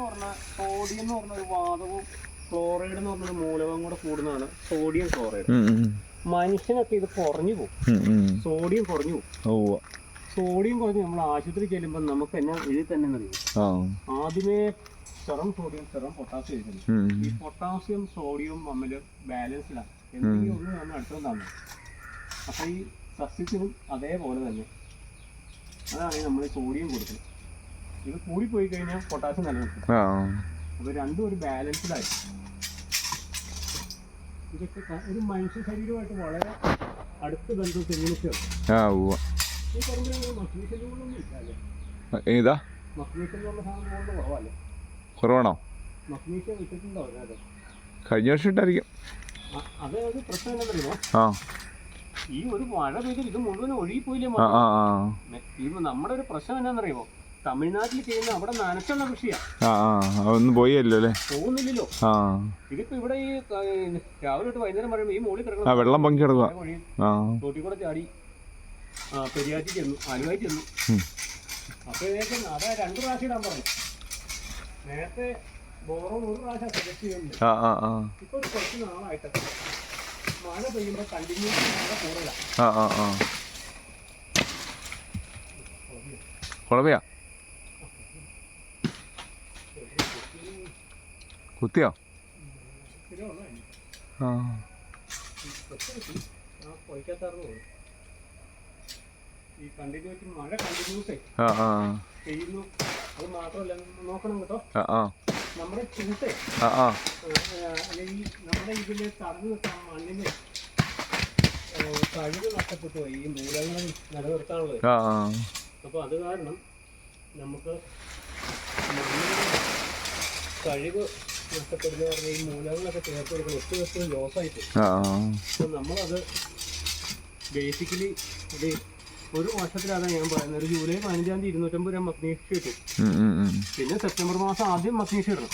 എന്ന് പറഞ്ഞാൽ സോഡിയം എന്ന് പറഞ്ഞ ഒരു വാതകവും ക്ലോറൈഡ് എന്ന് പറഞ്ഞ ഒരു മൂലകവും കൂടെ കൂടുന്നതാണ് സോഡിയം ക്ലോറൈഡ് മനുഷ്യനൊക്കെ ഇത് കുറഞ്ഞു പോകും. സോഡിയം കുറഞ്ഞു പോകും. സോഡിയം കുറഞ്ഞ് നമ്മൾ ആശുപത്രി ചെല്ലുമ്പോൾ നമുക്ക് എന്നാ എഴുതി തന്നെ അറിയാം ആദ്യമേ സെറം സോഡിയം സെറം പൊട്ടാസ്യം എഴുതുന്നു ഈ പൊട്ടാസ്യം സോഡിയവും തമ്മിൽ ബാലൻസിലാണ് എന്തെങ്കിലും ഒന്ന് നമ്മൾ അടുത്തത് തന്നെ. അപ്പം ഈ സസ്യത്തിനും അതേപോലെ തന്നെ. അതാണ് നമ്മൾ സോഡിയം കൊടുക്കുന്നത്. ഇത് കൂടിപ്പോയി കഴിഞ്ഞാൽ പൊട്ടാസ്യം നിലനിൽക്കും അപ്പോൾ രണ്ടും ഒരു ബാലൻസ്ഡായി ഇതൊക്കെ ഒരു മനുഷ്യ ശരീരമായിട്ട് വളരെ അടുത്ത ബന്ധം കുറവാണോ? അതിനകത്ത് കഴിഞ്ഞ വർഷം ഇട്ടായിരിക്കും. അതായത് അത് പ്രശ്നം എന്താ പറയുമോ ആ. ഈ ഒരു മഴ പെയ്ത് ഇത് മുഴുവൻ ഒഴുകിപ്പോയില്ലേ നമ്മുടെ ഒരു പ്രശ്നം എന്നാന്നറിയുമോ തമിഴ്നാട്ടിൽ ചെയ്യുന്ന അവിടെ നനച്ചുള്ള കൃഷിയാണ് ആ ആ ഒന്നും അല്ലേ? പോകുന്നില്ലല്ലോ. ആ. ഇതിപ്പോ ഇവിടെ ഈ രാവിലെ തൊട്ട് വൈകുന്നേരം പറയുമ്പോൾ ഈ മുകളിൽ ആ വെള്ളം പങ്കി കിടക്കുക ആ. തോട്ടിൽ കൂടെ ചാടി ആ പെരിയാറ്റി ചെന്നു ആലുവായി ചെന്നു. അപ്പോഴേക്കും അതാ രണ്ട് പ്രാവശ്യം ഇടാൻ പറഞ്ഞു. നേരത്തെ ബോറോ ഒരു പ്രാവശ്യം സെലക്ട് ചെയ്യുന്നുണ്ട് ആ ആ ആ. ഇപ്പൊ ഒരു കുറച്ച് നാളായിട്ട് മഴ പെയ്യുമ്പോൾ കണ്ടിന്യൂസ് മഴ കൂടുതലാണ് ആ ആ ആ. കുഴപ്പയാ കുത്തിയോ? ആ. ഈ കണ്ടിന്യൂറ്റി മഴ കണ്ടിന്യൂസ് നോക്കണം നഷ്ടപ്പെട്ടു പോയി ഈ മൂലങ്ങൾ നിലനിർത്താനുള്ളത് അപ്പോൾ അത് കാരണം നമുക്ക് കഴിവ് നഷ്ടപ്പെടുന്ന പറഞ്ഞാൽ ഈ മൂലങ്ങളൊക്കെ ചേർത്ത് കൊടുക്കണം. ഒത്തിരി ഒത്തിരി ലോസായിട്ട് അപ്പോൾ നമ്മളത് ബേസിക്കലി ഇത് ഒരു വർഷത്തിലാണ് ഞാൻ പറയുന്നത്. ഒരു ജൂലൈ പതിനഞ്ചാം തീയതി ഇരുന്നൂറ്റമ്പത് രൂപ മഗ്നീഷ്യം ഇട്ടു. പിന്നെ സെപ്റ്റംബർ മാസം ആദ്യം മഗ്നീഷ്യം ഇടണം.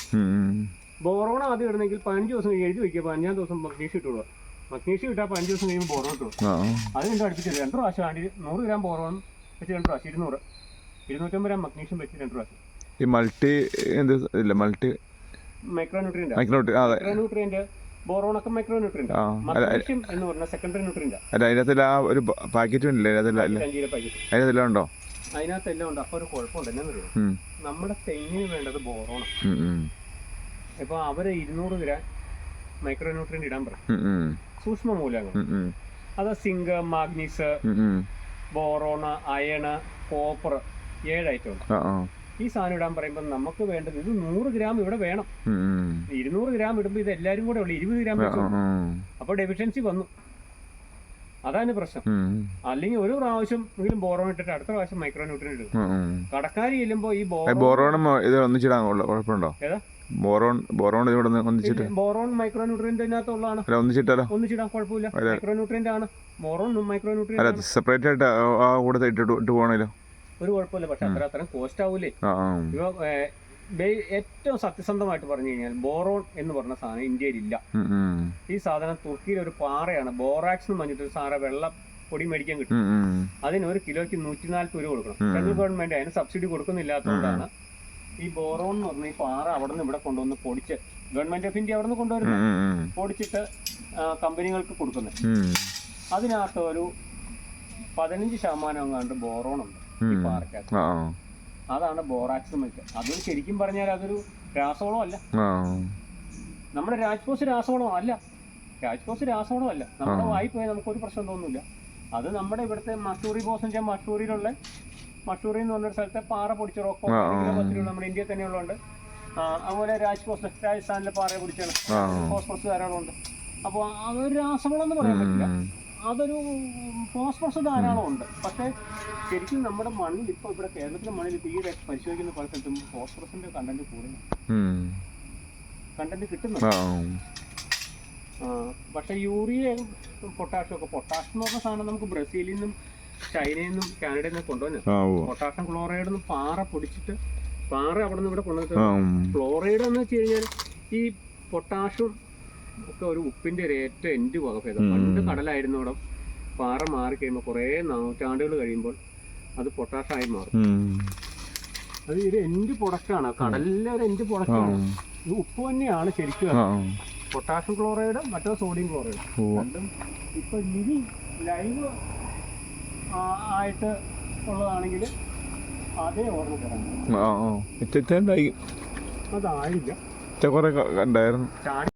ബോറോൺ ആദ്യം ഇടണമെങ്കിൽ പതിനഞ്ച് ദിവസം എഴുതി വെക്കുക. പതിനഞ്ചാം ദിവസം മഗ്നീഷ്യം ഇട്ടു മഗ്നീഷ്യം ഇട്ടാൽ പതിനഞ്ച് ദിവസം കഴിയുമ്പോൾ ബോറോൺ ഇട്ടു അത് രണ്ട് അടുപ്പിച്ച് രണ്ട് പ്രാവശ്യം ആണ്ടി നൂറ് ഗ്രാം ബോറോൺ വെച്ച് രണ്ട് പ്രാവശ്യം ഇരുന്നൂറ്. ഇരുന്നൂറ്റമ്പത് ഗ്രാം മഗ്നീഷ്യം വെച്ച് രണ്ട് പ്രാവശ്യം. ഈ മൾട്ടി എന്ത് ഇല്ല മൾട്ടി മൈക്രോന്യൂട്രിയന്റ് മൈക്രോട്ട് ആ അതെ. മൈക്രോന്യൂട്രിയന്റ് ബോറോണൊക്കെ മൈക്രോന്യൂട്രിയന്റ് ആ അല്ല മഗ്നീഷ്യം എന്ന് പറഞ്ഞ സെക്കൻഡറി ന്യൂട്രിയന്റ് അല്ല അതിനകത്തിൽ ആ ഒരു പാക്കറ്റും ഇല്ല അതിനകത്തില്ല അഞ്ചിലെ പാക്കറ്റ് അതിനകത്തെല്ലാം ഉണ്ടോ? ഉണ്ട്. അപ്പോൾ ഒരു കുഴപ്പമുണ്ട് ഉം, നമ്മുടെ തെങ്ങിന് വേണ്ടത് ഉം, ഉം, ഇപ്പോൾ അവർ ഇരുന്നൂറ് ഗ്രാം ഇടാൻ പറയും. ഉം, ഉം, സൂക്ഷ്മ മൂലകങ്ങൾ ഉം, ഉം, അത് സിങ്ക് മാഗ്നീസ് ഉം, ഉം. ബോറോണ അയണ് കോപ്പർ ഏഴ് ഐറ്റം ഉണ്ട്. ആ ആ. ഈ സാധനം ഇടാൻ പറയുമ്പോൾ നമുക്ക് വേണ്ടത് ഇത് നൂറ് ഗ്രാം ഇവിടെ വേണം. ഇരുന്നൂറ് ഗ്രാം ഇടുമ്പോൾ ഇത് എല്ലാവരും കൂടെ ഉള്ളു. ഇരുപത് ഗ്രാം ആ. അപ്പോൾ ഡെഫിഷ്യൻസി വന്നു. അതാണ് പ്രശ്നം. അല്ലെങ്കിൽ ഒരു പ്രാവശ്യം എങ്കിലും ബോറോൺ ഇട്ടിട്ട് അടുത്ത പ്രാവശ്യം മൈക്രോ ന്യൂട്രൻ ഇടും കടക്കാർ. ചെല്ലുമ്പോൾ ഈ ബോറോൺ ബോറോണും ഇത് ഒന്നിച്ചിടാൻ കൊള്ള- കുഴപ്പമുണ്ടോ? ബോറോൺ ബോറോൺ ഇവിടെ ഒന്ന് ഒന്നിച്ചിട്ട്. ബോറോൺ മൈക്രോ ന്യൂട്രിയന്റിനകത്തുള്ളതാണ് അല്ല ഒന്നിച്ചിട്ടാലോ ഒന്നിച്ചിടാൻ കുഴപ്പമില്ല. മൈക്രോ ന്യൂട്രിയന്റ് ആണ്. ബോറോൺ മൈക്രോ ആണ്. സെപ്പറേറ്റ് ആയിട്ട് ആ- കൂടെ ഇട്ടിട്ട് പോകണല്ലോ ഒരു കുഴപ്പമില്ല. പക്ഷെ അത്ര അത്രയും കോസ്റ്റ് ആവൂലേ. ഇപ്പൊ ഏറ്റവും സത്യസന്ധമായിട്ട് പറഞ്ഞു കഴിഞ്ഞാൽ ബോറോൺ എന്ന് പറഞ്ഞ സാധനം ഇന്ത്യയിൽ ഇല്ല. ഈ സാധനം തുർക്കിയിലെ ഒരു പാറയാണ്. ബോറാക്സ് എന്ന് പറഞ്ഞിട്ട് ഒരു സാറ വെള്ള പൊടി മേടിക്കാൻ കിട്ടും. അതിന് ഒരു കിലോയ്ക്ക് നൂറ്റി നാൽപ്പത് രൂപ കൊടുക്കണം. സെൻട്രൽ ഗവൺമെന്റ് അതിന് സബ്സിഡി കൊടുക്കുന്നില്ലാത്തതുകൊണ്ടാണ് ഈ ബോറോൺ എന്ന് പറഞ്ഞ ഈ പാറ അവിടെ നിന്ന് ഇവിടെ കൊണ്ടുവന്ന് പൊടിച്ച് ഗവൺമെന്റ് ഓഫ് ഇന്ത്യ അവിടെ നിന്ന് കൊണ്ടുവരുന്നത്. പൊടിച്ചിട്ട് കമ്പനികൾക്ക് കൊടുക്കുന്നത് അതിനകത്ത് ഒരു പതിനഞ്ച് ശതമാനം എങ്ങാണ്ട് ബോറോൺ ഉണ്ട്. ഈ. അതാണ് ബോറാക്സ് മിൽക്ക് അത് ശരിക്കും പറഞ്ഞാൽ അതൊരു രാസവളം അല്ല. നമ്മുടെ രാജ്കോസ് രാസവളം അല്ല. രാജ്കോസ് രാസവളം അല്ല. നമ്മുടെ. വായി പോയാൽ നമുക്കൊരു പ്രശ്നം തോന്നുന്നില്ല അത് നമ്മുടെ ഇവിടുത്തെ മഷൂറി ബോസഞ്ച മഷൂറിയിലുള്ള മഷൂറി എന്ന് പറഞ്ഞൊരു സ്ഥലത്തെ പാറ പൊടിച്ച റോക്കോ നമ്മുടെ ഇന്ത്യയിൽ തന്നെയുള്ളതുണ്ട് അതുപോലെ രാജ്കോസ് രാജസ്ഥാനിലെ പാറ പൊടിച്ചാണ്. ഫോസ്ഫറസ് ധാരാളം ഉണ്ട് അപ്പോൾ അതൊരു രാസവളം എന്ന് പറയാൻ പറ്റില്ല. അതൊരു ഫോസ്ഫോസ് ധാരാളം ഉണ്ട് പക്ഷേ ശരിക്കും നമ്മുടെ മണ്ണിൽ ഇപ്പോൾ ഇവിടെ കേരളത്തിലെ മണ്ണിൽ ഇപ്പോൾ ഈ പരിശോധിക്കുന്ന പല സ്ഥലത്തും ഫോസ്ഫറസിന്റെ കണ്ടന്റ് കൂടുന്നു. കണ്ടന്റ് കിട്ടുന്നു പക്ഷെ യൂറിയ പൊട്ടാഷ്യം ഒക്കെ പൊട്ടാഷ്യം എന്ന് പറഞ്ഞ സാധനം നമുക്ക് ബ്രസീലിൽ നിന്നും ചൈനയിൽ നിന്നും കാനഡയിൽ നിന്നും കൊണ്ടുവന്നു പൊട്ടാഷ്യം ക്ലോറൈഡ് നിന്ന് പാറ പൊടിച്ചിട്ട് പാറ അവിടെ നിന്ന് ഇവിടെ കൊണ്ടുവന്നിട്ട് ക്ലോറൈഡ് എന്ന് വെച്ച് കഴിഞ്ഞാൽ ഈ പൊട്ടാഷ്യം ഒക്കെ ഒരു ഉപ്പിന്റെ ഒരു ഏറ്റവും എൻഡ് വകഭേദം പണ്ട് കടലായിരുന്നു പാറ മാറി കഴിയുമ്പോൾ കുറേ നൂറ്റാണ്ടുകൾ കഴിയുമ്പോൾ അത് പൊട്ടാഷായി മാറും. അത് ഒരു എൻഡ് പ്രൊഡക്റ്റാണ് കടലിലെ ഒരു എൻഡ് പ്രൊഡക്റ്റാണ് ഇത് ഉപ്പ് തന്നെയാണ് ശരിക്കും പൊട്ടാഷ്യം ക്ലോറൈഡ് മറ്റോ സോഡിയം ക്ലോറൈഡ് രണ്ടും ഇപ്പൊ ലിവി ലൈവ് ആയിട്ട് ഉള്ളതാണെങ്കിൽ അതേ ഓർമ്മ ഉണ്ടായി. അതായില്ല. കുറെ ചാടി